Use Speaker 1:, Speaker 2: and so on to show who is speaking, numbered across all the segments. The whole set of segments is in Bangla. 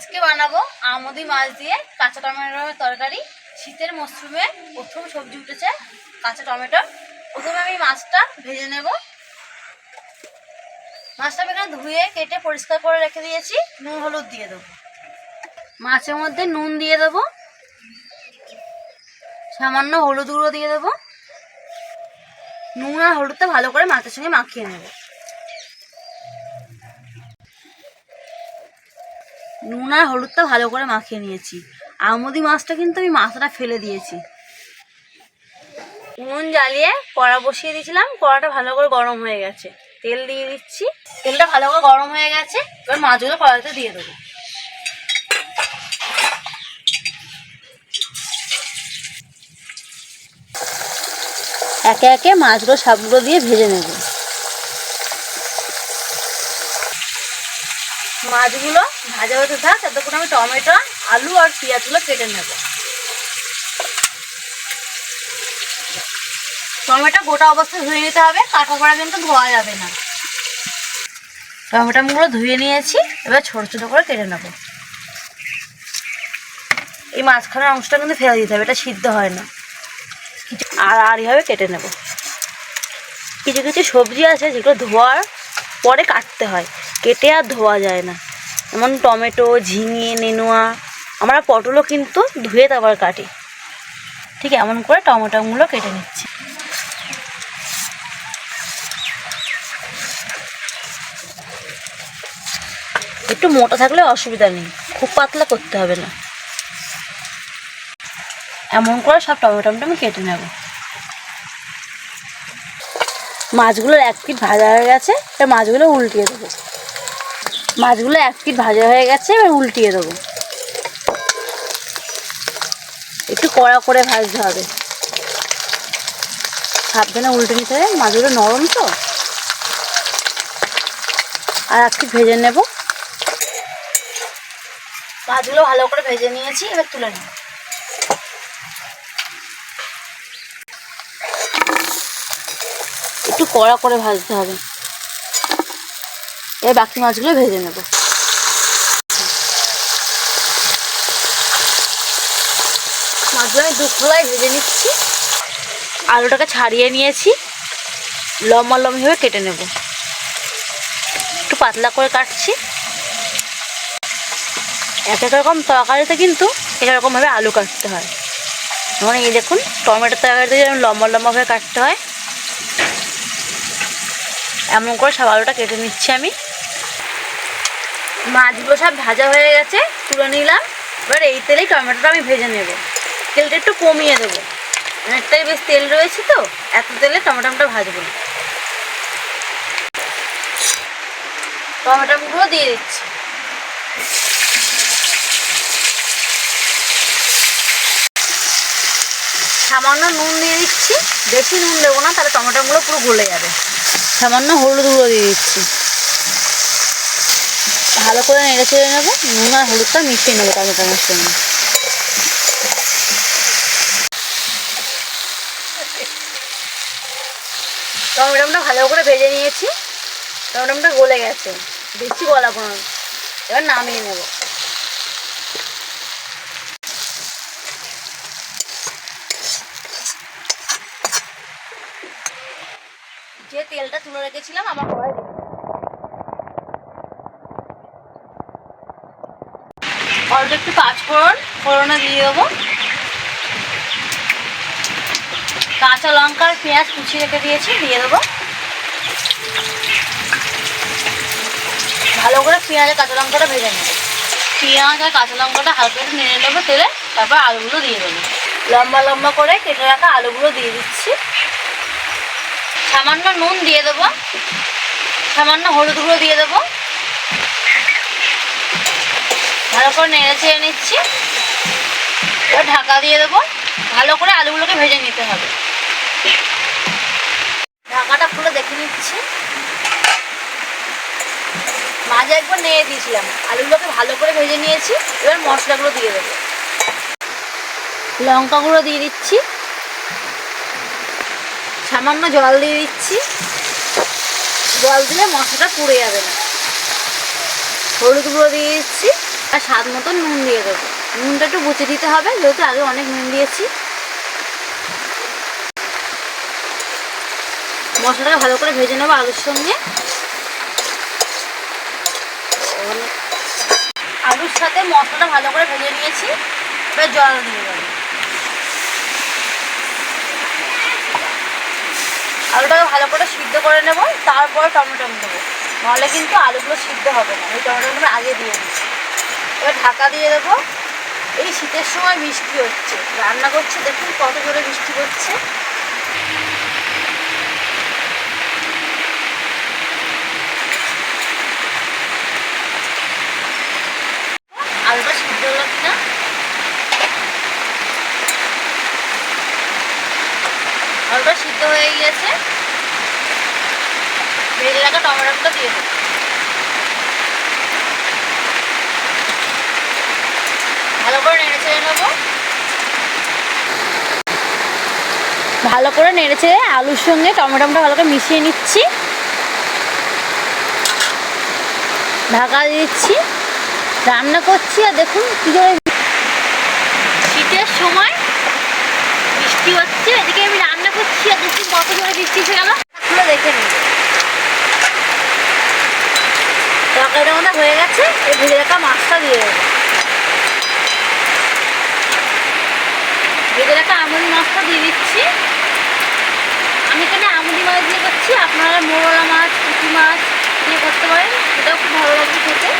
Speaker 1: আজকে বানাবো আমদি মাছ দিয়ে কাঁচা টমেটোর তরকারি। শীতের মরশুমে প্রথম সবজি উঠেছে কাঁচা টমেটো। প্রথমে আমি মাছটা ভেজে নেব। মাছটা আমি এখানে ধুয়ে, কেটে পরিষ্কার করে রেখে দিয়েছি। নুন, হলুদ দিয়ে দেবো। মাছের মধ্যে নুন দিয়ে দেবো। সামান্য হলুদ গুঁড়ো দিয়ে দেবো। নুন আর হলুদটা ভালো করে মাছের সঙ্গে মাখিয়ে নেব। নুন আর হলুদটা ভালো করে মাখিয়ে নিয়েছি। আমদি মাছটা কিন্তু আমি মাথাটা ফেলে দিয়েছি। উনুন জ্বালিয়ে কড়া বসিয়ে দিয়েছিলাম, কড়াটা ভালো করে গরম হয়ে গেছে। তেল দিয়ে দিচ্ছি। তেলটা ভালো করে গরম হয়ে গেছে, এবার মাছগুলো কড়াতে দিয়ে দেবো। একে একে মাছগুলো সবগুলো দিয়ে ভেজে নেব। মাছগুলো ভাজা হতে থাক, ততক্ষণ আমি টমেটো, আলু আর পেঁয়াজগুলো কেটে নেব। টমেটো গোটা অবস্থায় ধুয়ে নিতে হবে, কাটা করা কিন্তু ধোয়া যাবে না। টমেটো টমেটোগুলো ধুয়ে নিয়েছি, এবার ছোটো ছোটো করে কেটে নেব। এই মাঝখানের অংশটা কিন্তু ফেলে দিতে হবে, এটা সিদ্ধ হয় না। আর আর এইভাবে কেটে নেব। কিছু কিছু সবজি আছে যেগুলো ধোয়ার পরে কাটতে হয়। কেটে আর ধোয়া যায় না। যেমন টমেটো, ঝিঙে, নেনুয়া। আমরা পটলও কিন্তু ধুয়ে তারপর কাটি। ঠিক এমন করে টমেটোগুলো কেটে নিচ্ছি। একটু মোটা থাকলে অসুবিধা নেই। খুব পাতলা করতে হবে না। এমন করে সব টমেটো আমি কেটে নেব। মাছগুলোর এক পিঠ ভাজা হয়ে গেছে, এবার মাছগুলো উল্টিয়ে দেবো। মাছগুলো এক পিঠ ভাজা হয়ে গেছে, এবার উল্টিয়ে দেবো। একটু কড়া করে ভাজতে হবে। সাবধানে উল্টে নিতে হবে, মাছগুলো নরম তো। আর এক পিঠ ভেজে নেব। মাছগুলো ভালো করে ভেজে নিয়েছি, এবার তুলে নেব। একটু কড়া করে ভাজতে হবে। এবার বাকি মাছগুলো ভেজে নেব। মাছগুলো আমি দু খোলায় ভেজে নিচ্ছি। আলুটাকে ছাড়িয়ে নিয়েছি। লম্বা লম্বিভাবে কেটে নেব। একটু পাতলা করে কাটছি। এক এক রকম তরকারিতে কিন্তু এরকমভাবে আলু কাটতে হয়। যেমন এই দেখুন, টমেটো তরকারিতে যেমন লম্বা লম্বাভাবে কাটতে হয় এমন করে সব আলুটা কেটে নিচ্ছি আমি। মাছগুলো সব ভাজা হয়ে গেছে, তুলে নিলাম। এবার এই তেলেই টমেটোটা আমি ভেজে নেব। তেলটা একটু কমিয়ে দেবো। অনেকটাই বেশ তেল রয়েছে তো, এত তেলে টমেটোটা ভাজবো না। টমেটোগুলো দিয়ে দিচ্ছি। সামান্য নুন দিয়ে দিচ্ছি। বেশি নুন দেবো না, তাহলে টমেটোগুলো পুরো গলে যাবে। সামান্য হলুদ গুঁড়ো দিয়ে দিচ্ছি। ভালো করে নেড়ে চেড়ে নেব, নুন আর হলুদটা মিশিয়ে নেব টমেটোর সঙ্গে। টমেটোটা ভালো করে ভেজে নিয়েছি, টমেটোটা গলে গেছে, বেশি গলা কোনো এবার নামিয়ে নেব। যে তেলটা তুলে রেখেছিলাম, আমার কড়াই অল্প একটু পাঁচফোড়ন ফোড়নে দিয়ে দেবো। কাঁচা লঙ্কা আর পেঁয়াজ কুচি রেখে দিয়েছি, দিয়ে দেবো। ভালো করে পেঁয়াজ আর কাঁচা লঙ্কাটা ভেজে নেব। পেঁয়াজ আর কাঁচা লঙ্কাটা হালকা একটু নেড়ে নেব তেলে, তারপর আলুগুলো দিয়ে দেবো। লম্বা লম্বা করে কেটে রাখা আলুগুলো দিয়ে দিচ্ছি। সামান্য নুন দিয়ে দেবো। সামান্য হলুদ গুঁড়ো দিয়ে দেবো। ভালো করে নেড়ে চেড়ে নিচ্ছি। এবার ঢাকা দিয়ে দেবো। ভালো করে আলুগুলোকে ভেজে নিতে হবে। ঢাকাটা খুলে দেখে নিচ্ছি। মাঝে একবার নেড়ে দিয়েছিলাম। আলুগুলোকে ভালো করে ভেজে নিয়েছি। এবার মশলাগুলো দিয়ে দেবো। লঙ্কা গুঁড়ো দিয়ে দিচ্ছি। সামান্য জল দিয়ে দিচ্ছি। জল দিলে মশলাটা পুড়ে যাবে না। হলুদ গুঁড়ো দিয়ে দিচ্ছি আর স্বাদ মতন নুন দিয়ে দেবো। নুনটা একটু বুঝে দিতে হবে, যেহেতু আগে অনেক নুন দিয়েছি। মশলাটা ভালো করে ভেজে নেব আলুর সঙ্গে। আলুর সাথে মশলাটা ভালো করে ভেজে নিয়েছি, এবার জল দিয়ে দেবো। আলুটাকে ভালো করে সিদ্ধ করে নেব, তারপর টমেটো দেবো। নাহলে কিন্তু আলুগুলো সিদ্ধ হবে না ওই টমেটোগুলো আগে দিয়ে দিচ্ছি। এবার ঢাকা দিয়ে দেবো। এই শীতের সময় বৃষ্টি হচ্ছে, রান্না করছে, দেখুন কত জোরে বৃষ্টি হচ্ছে। আলুটা সিদ্ধ হলো কিনা আলুটা সিদ্ধ হয়ে গিয়েছে। ভেজে রাখা টমেটোটা দিয়ে দেবো। ভালো করে নেড়ে চেড়ে নেব। ভালো করে নেড়ে চেড়ে আলুর সঙ্গে টমেটোটা ভালো করে মিশিয়ে নিচ্ছি। ঢাকা দিচ্ছি। রান্না করছি আর দেখুন কী করে শীতের সময় বৃষ্টি হচ্ছে? এদিকে আমি রান্না করছি, আর দেখছি কত জোরে বৃষ্টি এসে গেল। খুলে দেখে নিই। তরকারিটা মতো হয়ে গেছে, এই ভেজে রাখা মাছটা দিয়ে দেবো। ভেজে রাখা আমুদি মাছটা দিয়ে দিচ্ছি। আমি এখানে আমুদি মাছ দিয়ে করছি, আপনারা মোরলা মাছ, পুঁটি মাছ দিয়ে করতে পারেন সেটাও খুব ভালো লাগবে খেতে।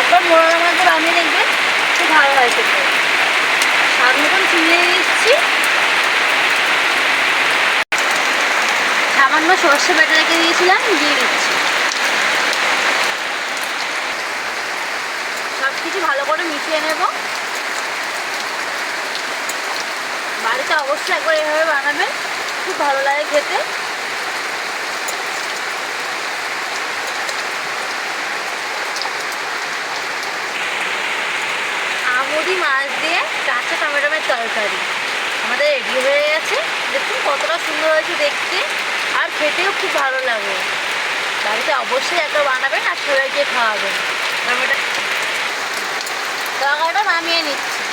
Speaker 1: একবার মোরলা মাছটা বানিয়ে দেখবেন, খুব ভালো হয় খেতে স্বাদ মতন চিনি দিয়ে দিচ্ছি সামান্য সর্ষে বেটে দিয়েছিলাম, দিয়ে দিচ্ছি সব কিছু ভালো করে মিশিয়ে নেব। বাড়িতে অবশ্যই একবার এভাবে বানাবেন, খুব ভালো লাগে খেতে। আমুদি মাছ দিয়ে কাঁচা টমেটোমের তরকারি। আমাদের রেডি হয়ে গেছে। দেখুন কতটা সুন্দর হয়েছে দেখতে। খেতেও খুব ভালো লাগে। বাড়িতে অবশ্যই একটা বানাবেন আর সবাইকে খাওয়াবেন। টমেটো এটা নামিয়ে নিচ্ছি।